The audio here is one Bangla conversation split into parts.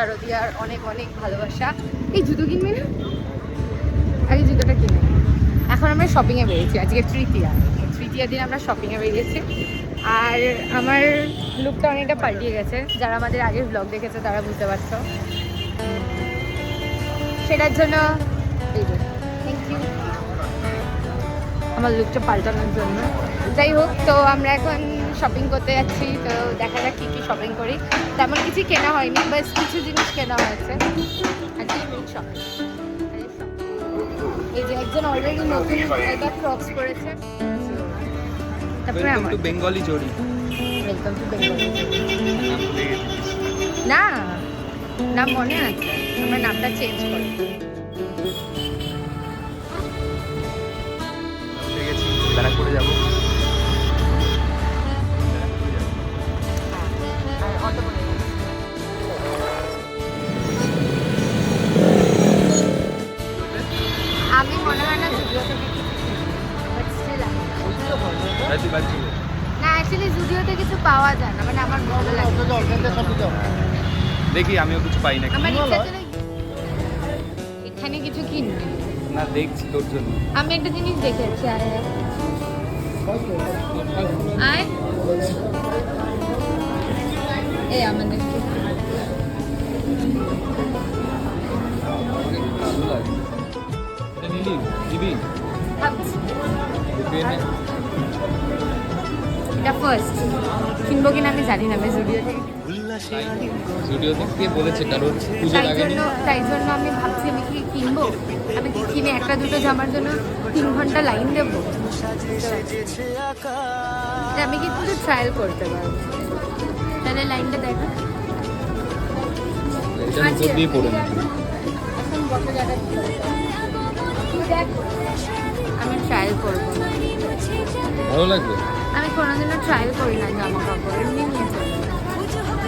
শারদিয়ার অনেক অনেক ভালোবাসা। এই জুতো কিনবে না? আগে জুতোটা কিনে এখন আমরা শপিংয়ে বেরিয়েছি, আজকে তৃতীয়া। তৃতীয়া দিন আমরা শপিংয়ে বেরিয়েছি। আর আমার লুকটা অনেকটা পাল্টিয়ে গেছে। যারা আমাদের আগের ব্লগ দেখেছে, তারা বুঝতে পারছ। সেটার জন্য এই আমার লুকটা পাল্টানোর জন্য। যাই হোক তো আমরা এখন শপিং করতে যাচ্ছি তো দেখা যাক কী কী শপিং করি। তেমন কিছু কেনা হয়নি বাস কিছু জিনিস কেনা হয়েছে। শপিং এই যে একজন অলরেডি নতুন একটা ক্রপস করেছে। তারপরে আমার বেঙ্গলি জড়ি ওয়েলকাম টু বেঙ্গল না নাম মনে আছে আমরা নামটা চেঞ্জ করি। ব্যারাকপুরে যাব। আর আমি মনে হয় না জুডিও থেকে না। অ্যাকচুয়ালি জুডিওতে কিছু পাওয়া যায় না মানে আমার ভালো লাগে। দেখি আমিও কিছু পাই নাকি। আমার ইচ্ছা ছিল এখানে কিছু কিনবে। না দেখছি তোর জন্য। আমি একটা জিনিস দেখেছি আয় আয়। আয় এই আমাদের নিলি দিবি ভাবছি দিবি এটা ফার্স্ট কিনবো কিনা আমি জানি না আমি জুডিও থেকে ভিডিও কে। বলেছে কারোর পুজো তাই লাগেনি জন্য তাই জন্য আমি ভাবছি আমি কি কিনবো? আমি কি কিনে একটা দুটো জামার জন্য তিন ঘণ্টা লাইন দেবো? তা আমি কিন্তু ট্রায়াল করতে পারব। তাহলে লাইনটা দেখো। উপর দিয়ে পড়ে আমি ট্রায়াল করব। ভালো লাগবে? আমি কোনোদিনও ট্রায়াল করি না জামা কাপড় এমনি নিয়ে চলি।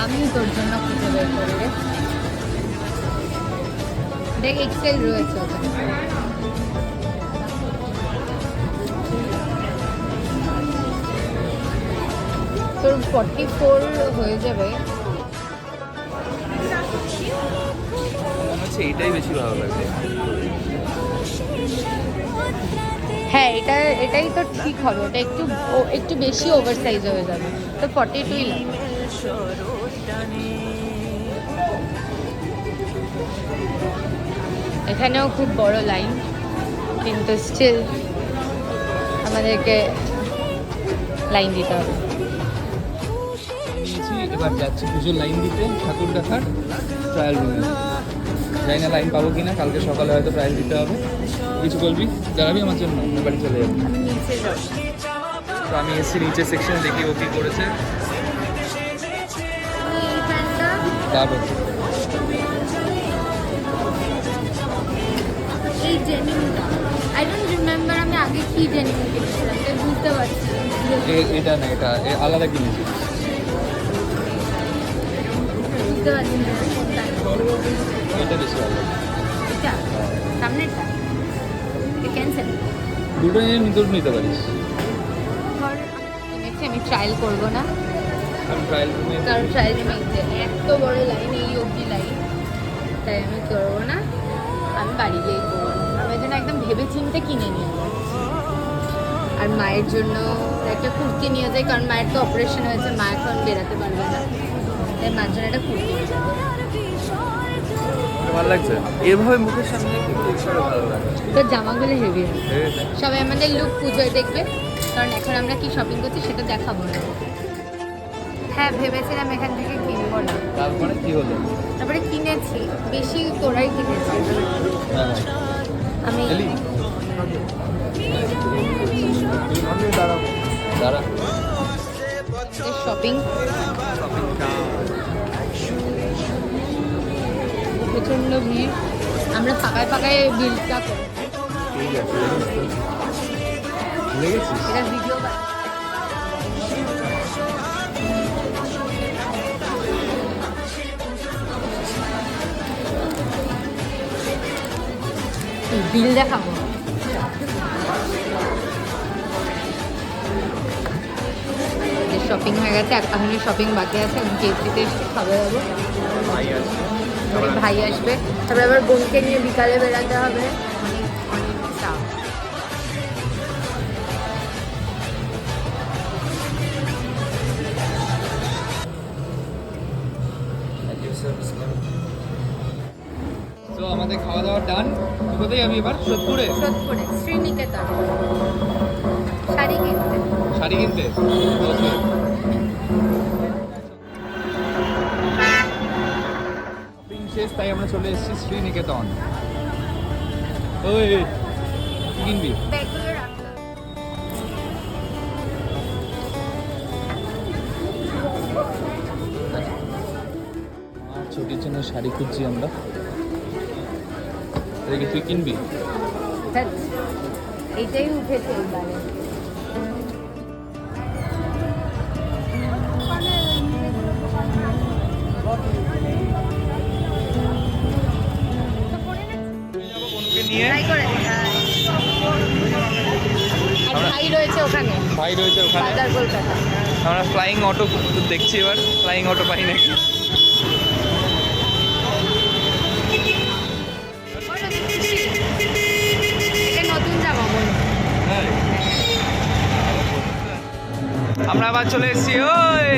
আমি তোর জন্য খুঁজে বের করি রে। দেখ এক্সেল রয়েছে ওখানে। তোর ফর্টি ফোর হয়ে যাবে। বেশি ভালো লাগবে হ্যাঁ এটা এটাই তো ঠিক হবে। ওটা একটু একটু বেশি ওভার সাইজ হয়ে যাবে। তো ফর্টি টুই লাগবে। এখানেও খুব বড় লাইন কিন্তু স্টিল আমাদেরকে লাইন দিতে হবে। এবার যাচ্ছি পুজোর লাইন দিতে ঠাকুর দেখার ট্রায়াল রুমে জানি না লাইন পাবো কিনা কালকে সকালে হয়তো ট্রায়াল দিতে হবে। কিছু বলবি? দাঁড়াবি আমার জন্য আমি বাড়ি চলে যাব। নিচে তো আমি এসেছি নিচের সেকশনে দেখি ও কী করেছে। দারুণ এই ডেনিমটা আই ডোন্ট রিমেম্বার আমি আগে কি ডেনিম কিনেছিলাম তাই বুঝতে পারছি। এটা না এটা এ আলাদা কিনেছি। বুঝতে পারছি না কোনটা? এটা বেশি ভালো। এটা? ক্যান্সেল দুটো নিয়ে নিতে পারিস। আমি ট্রায়াল করব না। কারণ ট্রায়াল রুমে এত বড় লাইন এই অবধি লাইন তাই আমি করব না আমি বাড়ি গিয়েই করব। আমি জন্য একদম ভেবে চিন্তে কিনে নিয়ে আর মায়ের জন্য একটা কুর্তি নিয়ে যাই কারণ মায়ের তো অপারেশন হয়েছে মা এখন বেরাতে পারবে না। তাই মার জন্য একটা কুর্তি নিয়ে যাব ভালো লাগছে? এভাবে মুখের সামনে ভালো লাগে। তোর জামাগুলো হেভি সবাই আমাদের লুক পুজোয় দেখবে কারণ এখন আমরা কি শপিং করছি সেটা দেখাবো না। হ্যাঁ ভেবেছিলাম এখান থেকে কিনবো না। তারপরে কি হলো? তারপরে কিনেছি বেশি তোরাই কিনেছি। আমি শপিং প্রচণ্ড ভিড়। আমরা ফাঁকায় ফাঁকায় বিলটা করি ঠিক আছে। এটা ভিডিও বিল দেখাবো। শপিং হয়ে গেছে এখন শপিং বাকি আছে এখন কেএফসিতে এসে খাবে যাব ভাই আসবে। তারপরে আবার বোনকে নিয়ে বিকালে বেড়াতে হবে। তো আমাদের খাওয়া দাওয়া ডান কোথায় যাবি এবার সোদপুরে। সোদপুরে শ্রীনিকেতন। শাড়ি কিনতে। শাড়ি কিনতে? ওকে। শেষ তাই আমরা চলে এসেছি শ্রীনিকেতন। ওই কিনবি? ছুটির জন্য শাড়ি খুঁজছি আমরা। দেখি তুই কিনবি? এইটাই উঠেছে এবারে নিয়ে ট্রাই করে। আর আমরা- ভাই রয়েছে ওখানে। ভাই রয়েছে ওখানে। আমরা ফ্লাইং অটো দেখছি এবার। ফ্লাইং অটো পাই নাকি আমরা আবার চলে এসেছি ওই।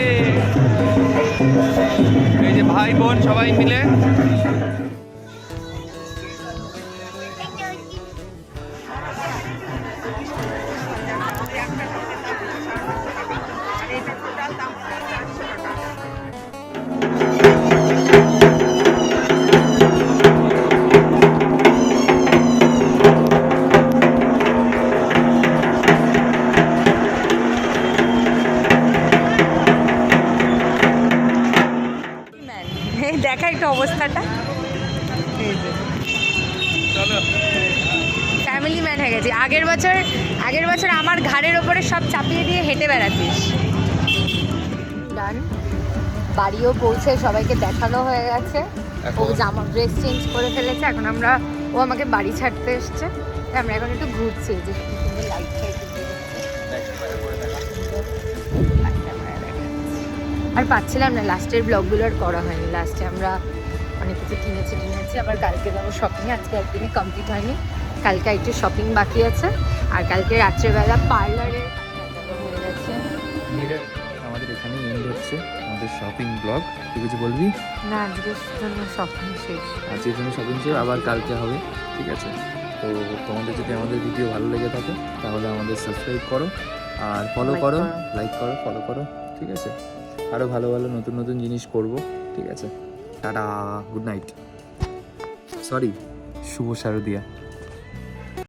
এই যে ভাই বোন সবাই মিলে। দেখা একটু অবস্থাটা। ফ্যামিলি ম্যান হয়ে গেছে। আগের বছর আগের বছর আমার ঘাড়ের ওপরে সব চাপিয়ে দিয়ে হেঁটে বেড়াতিস ডান বাড়িও পৌঁছে সবাইকে দেখানো হয়ে গেছে। ও জামা ড্রেস চেঞ্জ করে ফেলেছে। এখন আমরা ও আমাকে বাড়ি ছাড়তে এসছে। আমরা এখন একটু ঘুরছি যে। আর পাচ্ছিলাম না লাস্টের ব্লগগুলো আর করা হয়নি। লাস্টে আমরা অনেক কিছু কিনেছি কিনেছি আবার কালকে যাব শপিং আজকে একদিনই কমপ্লিট হয়নি। কালকে একটু শপিং বাকি আছে। আর কালকে রাত্রেবেলা পার্লারে হয়ে আমাদের এখানে এন্ড হচ্ছে আমাদের শপিং ব্লগ তুই কিছু বলবি? না আজকের জন্য শপিং শেষ। আজকের জন্য শপিং শেষ আবার কালকে হবে ঠিক আছে? তো তোমাদের যদি আমাদের ভিডিও ভালো লেগে থাকে তাহলে আমাদের সাবস্ক্রাইব করো। আর ফলো করো। লাইক করো ফলো করো ঠিক আছে? আরও ভালো ভালো নতুন নতুন জিনিস করব, ঠিক আছে? টাটা গুড নাইট সরি শুভ শারদিয়া।